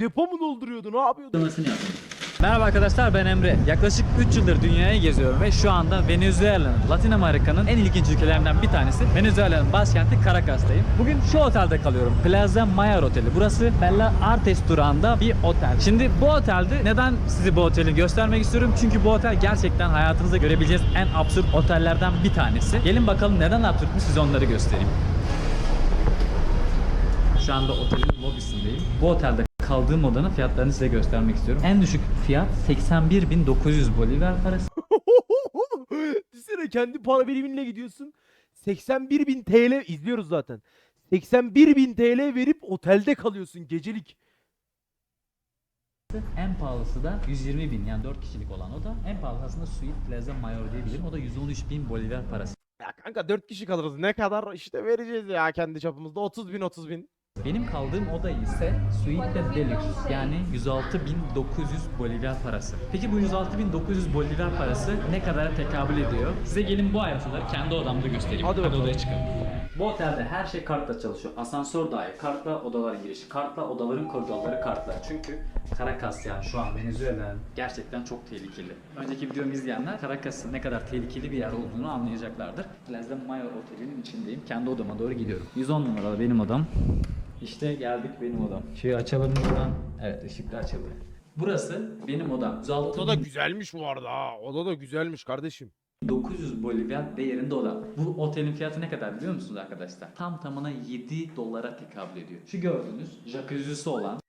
Depo mu dolduruyordu? Ne yapıyordu? açıklamasını yapalım. Merhaba arkadaşlar ben Emre. Yaklaşık 3 yıldır dünyayı geziyorum ve şu anda Venezuela'nın, Latin Amerika'nın en ilginç ülkelerinden bir tanesi Venezuela'nın başkenti Caracas'tayım. Bugün şu otelde kalıyorum. Plaza Mayor Oteli. Burası Bella Artes durağında bir otel. Şimdi bu otelde neden size bu oteli göstermek istiyorum? Çünkü bu otel gerçekten hayatınızda görebileceğiniz en absürt otellerden bir tanesi. Gelin bakalım neden absürtmüş size onları göstereyim. Şu anda otelin lobisindeyim. Bu otelde kaldığım odanın fiyatlarını size göstermek istiyorum. En düşük fiyat 81.900 bolivar parası. Düşünsene kendi para biriminle gidiyorsun. 81 bin TL izliyoruz zaten. 81 bin TL verip otelde kalıyorsun gecelik. En pahalısı da 120 bin yani 4 kişilik olan o da. En pahalısı aslında Suite Plaza Mayor diyebilirim. O da 113 bin bolivar parası. Ya kanka 4 kişi kalırız. Ne kadar işte vereceğiz ya kendi çapımızda. 30 bin 30 bin. Benim kaldığım oda ise Suite Deluxe yani 106.900 bolivar parası. Peki bu 106.900 bolivar parası ne kadara tekabül ediyor? Size gelin bu ayrıntıları kendi odamda göstereyim. Hadi bakalım. odaya çıkalım. Bu otelde her şey kartla çalışıyor. Asansör dahil, kartla odalara giriş, kartla odaların koridorları kartla. Çünkü Caracas yani şu an Venezuela'nın gerçekten çok tehlikeli. Önceki videomu izleyenler Caracas'ın ne kadar tehlikeli bir yer olduğunu anlayacaklardır. Plaza Mayor Oteli'nin içindeyim. Kendi odama doğru gidiyorum. 110 numaralı benim odam. İşte geldik benim odam. Şeyi açalım buradan. Evet ışıklar açıldı. Burası benim odam. 106 Oda da güzelmiş bu arada ha. Oda da güzelmiş kardeşim. 900 bolivar değerinde oda. Bu otelin fiyatı ne kadar biliyor musunuz arkadaşlar? Tam tamına 7 dolara tekabül ediyor. Şu gördüğünüz jacuzzi'si olan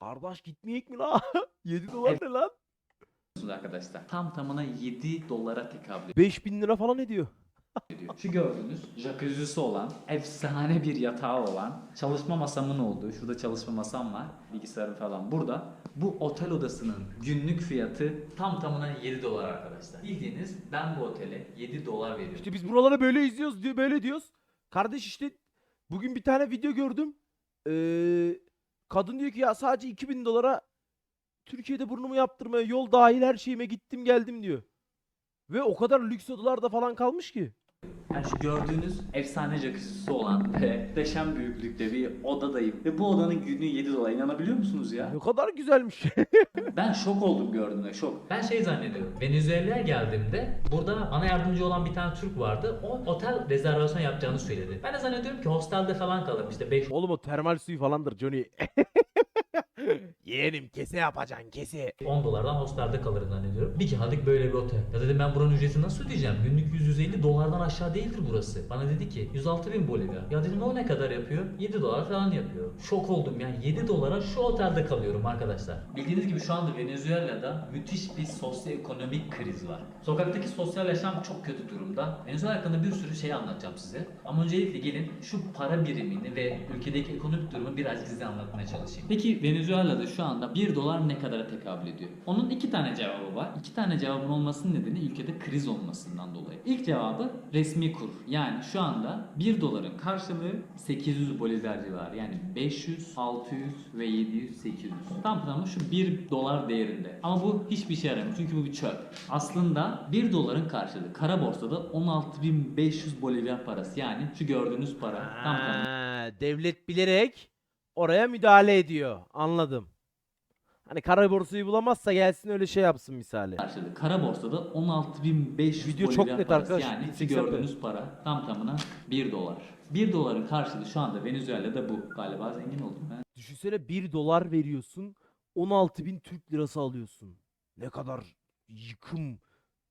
Kardeş gitmeyek mi la? 7 dolar ne lan? musunuz arkadaşlar? Tam tamına 7 dolara tekabül 5000 lira falan ediyor. Şu gördüğünüz jacuzzi'si olan, efsane bir yatağı olan, çalışma masamın olduğu, şurada çalışma masam var, bilgisayarım falan burada. Bu otel odasının günlük fiyatı tam tamına 7 dolar arkadaşlar. Bildiğiniz ben bu otele 7 dolar veriyorum. İşte biz buraları böyle izliyoruz diyor böyle diyoruz. Kardeş işte bugün bir tane video gördüm. Ee, kadın diyor ki ya sadece 2000 dolara Türkiye'de burnumu yaptırmaya yol dahil her şeyime gittim geldim diyor. Ve o kadar lüks odalarda falan kalmış ki. Yani şu gördüğünüz efsane jacuzzi'si olan ve muhteşem büyüklükte bir odadayım. Ve bu odanın günlüğü 7 dolar. İnanabiliyor musunuz ya? Ne kadar güzelmiş. Ben şok oldum gördüğümde şok. Ben şey zannediyorum. Venezuela'ya geldiğimde burada ana yardımcı olan bir tane Türk vardı. O otel rezervasyon yapacağını söyledi. Ben de zannediyorum ki hostelde falan kalırım. İşte 5 Oğlum o termal suyu falandır Johnny. Yeğenim kese yapacaksın kese. 10 dolardan hostelde kalırım zannediyorum. Bir geldik böyle bir otel. Ya dedim ben buranın ücretini nasıl ödeyeceğim? Günlük 100-150 dolardan aşağı değildir burası. Bana dedi ki 106 bin bolivar. Ya dedim o ne kadar yapıyor? 7 dolar falan yapıyor. Şok oldum yani 7 dolara şu otelde kalıyorum arkadaşlar. Bildiğiniz gibi şu anda Venezuela'da müthiş bir sosyoekonomik kriz var. Sokaktaki sosyal yaşam çok kötü durumda. Venezuela hakkında bir sürü şey anlatacağım size. Ama öncelikle gelin şu para birimini ve ülkedeki ekonomik durumu birazcık size anlatmaya çalışayım. Peki Venezuela'da şu anda 1 dolar ne kadara tekabül ediyor? Onun iki tane cevabı var. İki tane cevabın olmasının nedeni ülkede kriz olmasından dolayı. İlk cevabı resmi kur. Yani şu anda 1 doların karşılığı 800 bolivar civarı. Yani 500, 600 ve 700, 800. Tam tamına şu 1 dolar değerinde. Ama bu hiçbir şey yaramıyor çünkü bu bir çöp. Aslında 1 doların karşılığı kara borsada 16.500 bolivar parası. Yani şu gördüğünüz para tam tamına Ha, devlet bilerek oraya müdahale ediyor. Anladım. Hani kara borsayı bulamazsa gelsin öyle şey yapsın misali. karşılığı kara borsada 16.500 Video çok net arkadaşlar, Yani 1080p. gördüğünüz para tam tamına 1 dolar. 1 doların karşılığı şu anda Venezuela'da bu. Galiba zengin oldum ben. Düşünsene 1 dolar veriyorsun 16 bin Türk lirası alıyorsun. Ne kadar yıkım.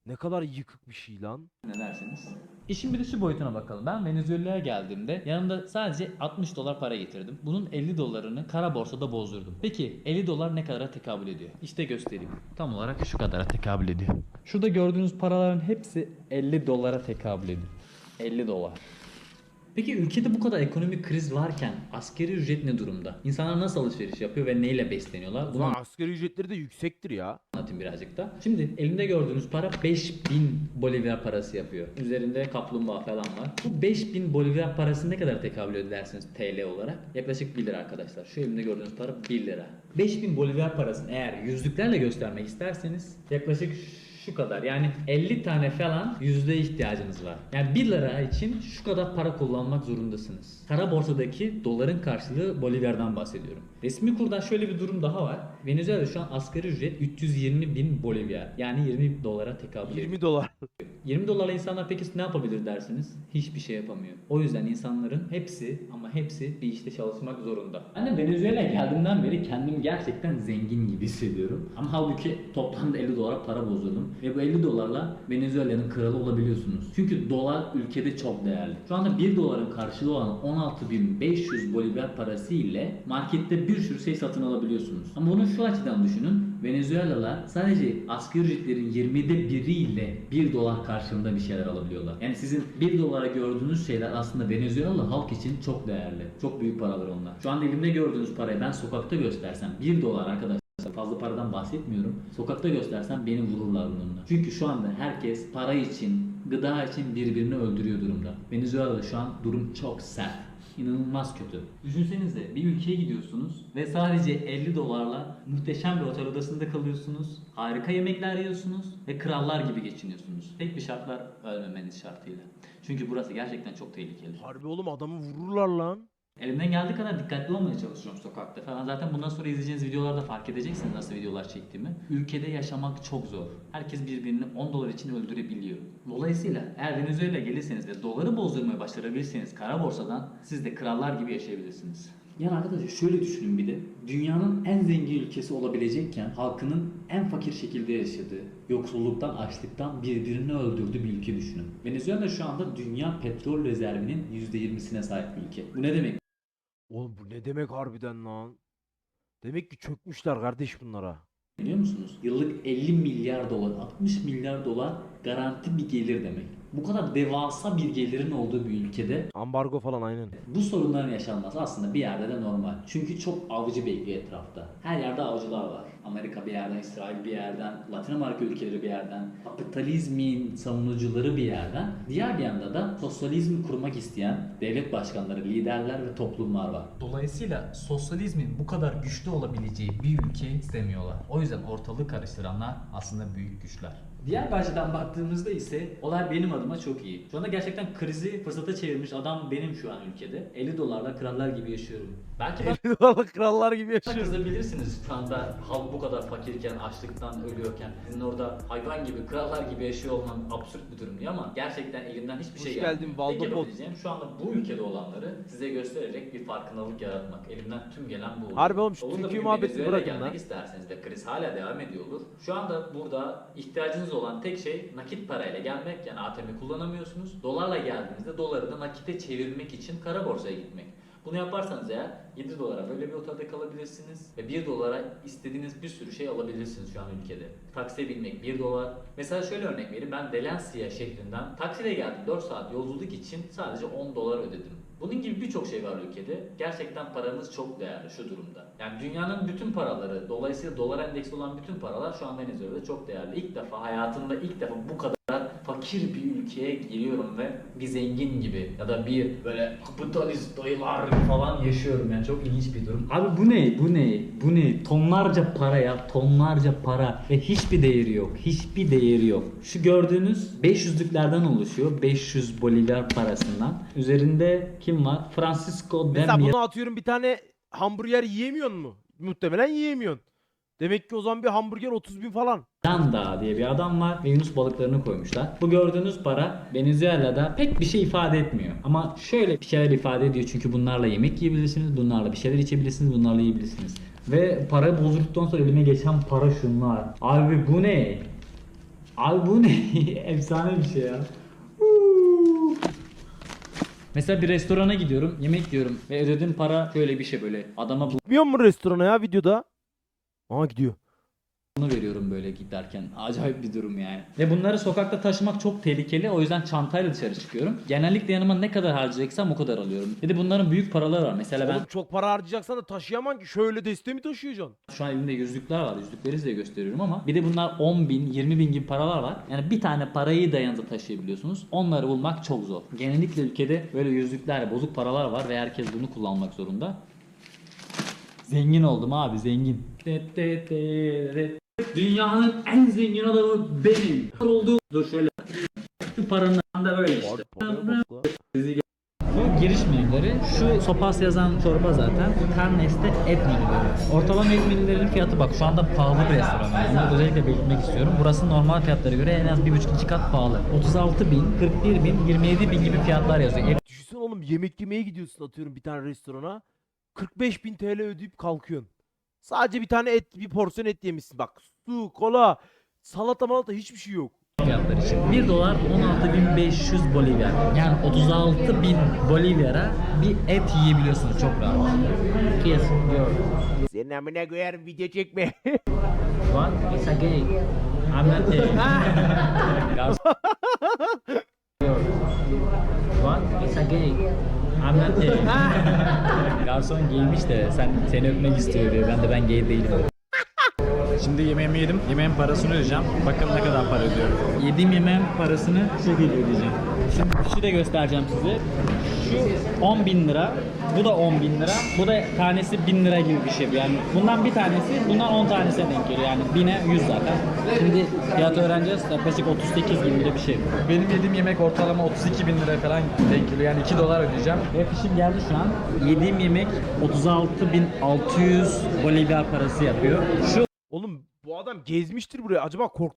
Ne kadar yıkık bir şey lan. Ne dersiniz? İşin bir de şu boyutuna bakalım. Ben Venezuela'ya geldiğimde yanımda sadece 60 dolar para getirdim. Bunun 50 dolarını kara borsada bozdurdum. Peki 50 dolar ne kadara tekabül ediyor? İşte göstereyim. Tam olarak şu kadara tekabül ediyor. Şurada gördüğünüz paraların hepsi 50 dolara tekabül ediyor. 50 dolar. Peki ülkede bu kadar ekonomik kriz varken askeri ücret ne durumda? İnsanlar nasıl alışveriş yapıyor ve neyle besleniyorlar? Bunu asgari ücretleri de yüksektir ya. anlatayım birazcık da. Şimdi elimde gördüğünüz para 5000 bolivar parası yapıyor. Üzerinde kaplumbağa falan var. Bu 5000 bolivar parası ne kadar tekabül ediyor dersiniz TL olarak? Yaklaşık 1 lira arkadaşlar. Şu elimde gördüğünüz para 1 lira. 5000 bolivar parasını eğer yüzlüklerle göstermek isterseniz yaklaşık şu kadar. Yani 50 tane falan yüzde ihtiyacınız var. Yani 1 lira için şu kadar para kullanmak zorundasınız. Kara borsadaki doların karşılığı Bolivyar'dan bahsediyorum. Resmi kurdan şöyle bir durum daha var. Venezuela'da şu an asgari ücret 320 bin Bolivya. Yani 20 dolara tekabül ediyor. 20 dolar. 20 dolarla insanlar peki ne yapabilir dersiniz? Hiçbir şey yapamıyor. O yüzden insanların hepsi ama hepsi bir işte çalışmak zorunda. Ben de Venezuela'ya geldiğimden beri kendimi gerçekten zengin gibi hissediyorum. Ama halbuki toplamda 50 dolar para bozdurdum. Ve bu 50 dolarla Venezuela'nın kralı olabiliyorsunuz. Çünkü dolar ülkede çok değerli. Şu anda 1 doların karşılığı olan 16.500 Bolivya parası ile markette bir sürü şey satın alabiliyorsunuz. Ama bunu şu açıdan düşünün. Venezuelalılar sadece asgari ücretlerin 20'de biriyle 1 dolar karşılığında bir şeyler alabiliyorlar. Yani sizin 1 dolara gördüğünüz şeyler aslında Venezuelalı halk için çok değerli. Çok büyük paralar onlar. Şu anda elimde gördüğünüz parayı ben sokakta göstersem 1 dolar arkadaşlar fazla paradan bahsetmiyorum. Sokakta göstersem beni vururlar bununla. Çünkü şu anda herkes para için, gıda için birbirini öldürüyor durumda. Venezuela'da şu an durum çok sert. İnanılmaz kötü. Düşünsenize bir ülkeye gidiyorsunuz ve sadece 50 dolarla muhteşem bir otel odasında kalıyorsunuz. Harika yemekler yiyorsunuz ve krallar gibi geçiniyorsunuz. Tek bir şartlar ölmemeniz şartıyla. Çünkü burası gerçekten çok tehlikeli. Harbi oğlum adamı vururlar lan. Elimden geldiği kadar dikkatli olmaya çalışıyorum sokakta falan. Zaten bundan sonra izleyeceğiniz videolarda fark edeceksiniz nasıl videolar çektiğimi. Ülkede yaşamak çok zor. Herkes birbirini 10 dolar için öldürebiliyor. Dolayısıyla eğer Venezuela gelirseniz ve doları bozdurmaya başarabilirseniz kara borsadan siz de krallar gibi yaşayabilirsiniz. Yani arkadaşlar şöyle düşünün bir de. Dünyanın en zengin ülkesi olabilecekken halkının en fakir şekilde yaşadığı, yoksulluktan, açlıktan birbirini öldürdüğü bir ülke düşünün. Venezuela şu anda dünya petrol rezervinin %20'sine sahip bir ülke. Bu ne demek Oğlum bu ne demek harbiden lan? Demek ki çökmüşler kardeş bunlara. Biliyor musunuz? Yıllık 50 milyar dolar, 60 milyar dolar garanti bir gelir demek. Bu kadar devasa bir gelirin olduğu bir ülkede Ambargo falan aynen. bu sorunların yaşanması aslında bir yerde de normal. Çünkü çok avcı bekliyor etrafta. Her yerde avcılar var. Amerika bir yerden, İsrail bir yerden, Latin Amerika ülkeleri bir yerden, kapitalizmin savunucuları bir yerden. Diğer bir yanda da sosyalizmi kurmak isteyen devlet başkanları, liderler ve toplumlar var. Dolayısıyla sosyalizmin bu kadar güçlü olabileceği bir ülke istemiyorlar. O yüzden ortalığı karıştıranlar aslında büyük güçler. Diğer bir açıdan baktığımızda ise olay benim adıma çok iyi. Şu anda gerçekten krizi fırsata çevirmiş adam benim şu an ülkede. 50 dolarla krallar gibi yaşıyorum. Belki ben Dolarlık krallar gibi yaşıyor. kızabilirsiniz şu anda halk bu kadar fakirken, açlıktan ölüyorken. Sizin orada hayvan gibi, krallar gibi yaşıyor olman absürt bir durum diye ama gerçekten elimden hiçbir Hoş şey geldin, gelmiyor. Valdo Tek Pot. yapabileceğim şu anda bu ülkede olanları size göstererek bir farkındalık yaratmak. Elimden tüm gelen bu olur. Harbi oğlum şu Olur da Türkiye muhabbetini Venezuela'ya bırakın gelmek lan. isterseniz ve kriz hala devam ediyor olur. Şu anda burada ihtiyacınız olan tek şey nakit parayla gelmek yani ATM kullanamıyorsunuz. Dolarla geldiğinizde doları da nakite çevirmek için kara borsaya gitmek. Bunu yaparsanız eğer 7 dolara böyle bir otelde kalabilirsiniz ve 1 dolara istediğiniz bir sürü şey alabilirsiniz şu an ülkede. Taksiye binmek 1 dolar. Mesela şöyle örnek vereyim ben Valencia şehrinden taksiyle geldim 4 saat yolculuk için sadece 10 dolar ödedim. Bunun gibi birçok şey var ülkede. Gerçekten paramız çok değerli şu durumda. Yani dünyanın bütün paraları, dolayısıyla dolar endeksli olan bütün paralar şu an Venezuela'da çok değerli. İlk defa hayatımda ilk defa bu kadar fakir bir ülkeye giriyorum ve bir zengin gibi ya da bir böyle kapitalist dayılar falan yaşıyorum yani çok ilginç bir durum. Abi bu ne? Bu ne? Bu ne? Tonlarca para ya, tonlarca para ve hiçbir değeri yok. Hiçbir değeri yok. Şu gördüğünüz 500'lüklerden oluşuyor. 500 Bolivya parasından. Üzerinde kim var? Francisco Mesela bunu atıyorum bir tane hamburger yiyemiyor mu? Muhtemelen yiyemiyorsun. Demek ki o zaman bir hamburger 30 bin falan. Miranda diye bir adam var ve Yunus balıklarını koymuşlar. Bu gördüğünüz para Venezuela'da pek bir şey ifade etmiyor. Ama şöyle bir şeyler ifade ediyor çünkü bunlarla yemek yiyebilirsiniz, bunlarla bir şeyler içebilirsiniz, bunlarla yiyebilirsiniz. Ve para bozdurduktan sonra elime geçen para şunlar. Abi bu ne? Abi bu ne? Efsane bir şey ya. Mesela bir restorana gidiyorum, yemek yiyorum ve ödediğim para şöyle bir şey böyle. Adama Gitmiyor mu restorana ya videoda? Aa gidiyor. Bunu veriyorum böyle giderken. Acayip bir durum yani. Ve bunları sokakta taşımak çok tehlikeli. O yüzden çantayla dışarı çıkıyorum. Genellikle yanıma ne kadar harcayacaksam o kadar alıyorum. Bir de bunların büyük paraları var. Mesela ben Oğlum çok para harcayacaksan da taşıyamam ki. Şöyle deste mi taşıyacaksın? şu an elimde yüzlükler var. Yüzlükleri size gösteriyorum ama bir de bunlar 10 bin, 20 bin gibi paralar var. Yani bir tane parayı da yanınızda taşıyabiliyorsunuz. Onları bulmak çok zor. Genellikle ülkede böyle yüzlükler, bozuk paralar var ve herkes bunu kullanmak zorunda. Zengin oldum abi zengin. Dünyanın en zengin adamı benim. Olduğu dur şöyle. Şu paranın da böyle işte. Bu giriş menüleri. Şu sopas yazan çorba zaten. Karnes'te et menüleri. Ortalama et menülerinin fiyatı bak şu anda pahalı bir restoran. Yani bunu özellikle belirtmek istiyorum. Burası normal fiyatlara göre en az 1,5-2 kat pahalı. 36 bin, 41 bin, 27 bin gibi fiyatlar yazıyor. Et Düşünsene oğlum yemek yemeye gidiyorsun atıyorum bir tane restorana. 45 bin TL ödeyip kalkıyorsun. Sadece bir tane et, bir porsiyon et yemişsin. Bak su, kola, salata malata hiçbir şey yok. fiyatlar için. 1 dolar 16.500 Bolivya. Yani 36 bin Bolivyara bir et yiyebiliyorsunuz çok rahat. Kiss your Senin amına koyarım video çekme. What? It's a gay. I'm not gay. What? It's a gay. Gay. Garson giymiş de sen seni öpmek istiyor diyor. Ben de ben gay değilim. Şimdi yemeğimi yedim. Yemeğin parasını ödeyeceğim. Bakın ne kadar para ödüyorum. Yediğim yemeğin parasını şu şekilde ödeyeceğim. Şimdi şu da göstereceğim size. Şu 10 bin lira, bu da 10 bin lira, bu da tanesi 1000 lira gibi bir şey. Yani bundan bir tanesi, bundan 10 tanesine denk geliyor. Yani 1000'e 100 zaten. Şimdi fiyat öğreneceğiz. Yaklaşık 38 bin lira bir şey. Benim yediğim yemek ortalama 32 bin lira falan denk geliyor. Yani 2 dolar ödeyeceğim. Ve fişim geldi şu an. Yediğim yemek 36.600 Bolivya parası yapıyor. Şu adam gezmiştir buraya. Acaba kork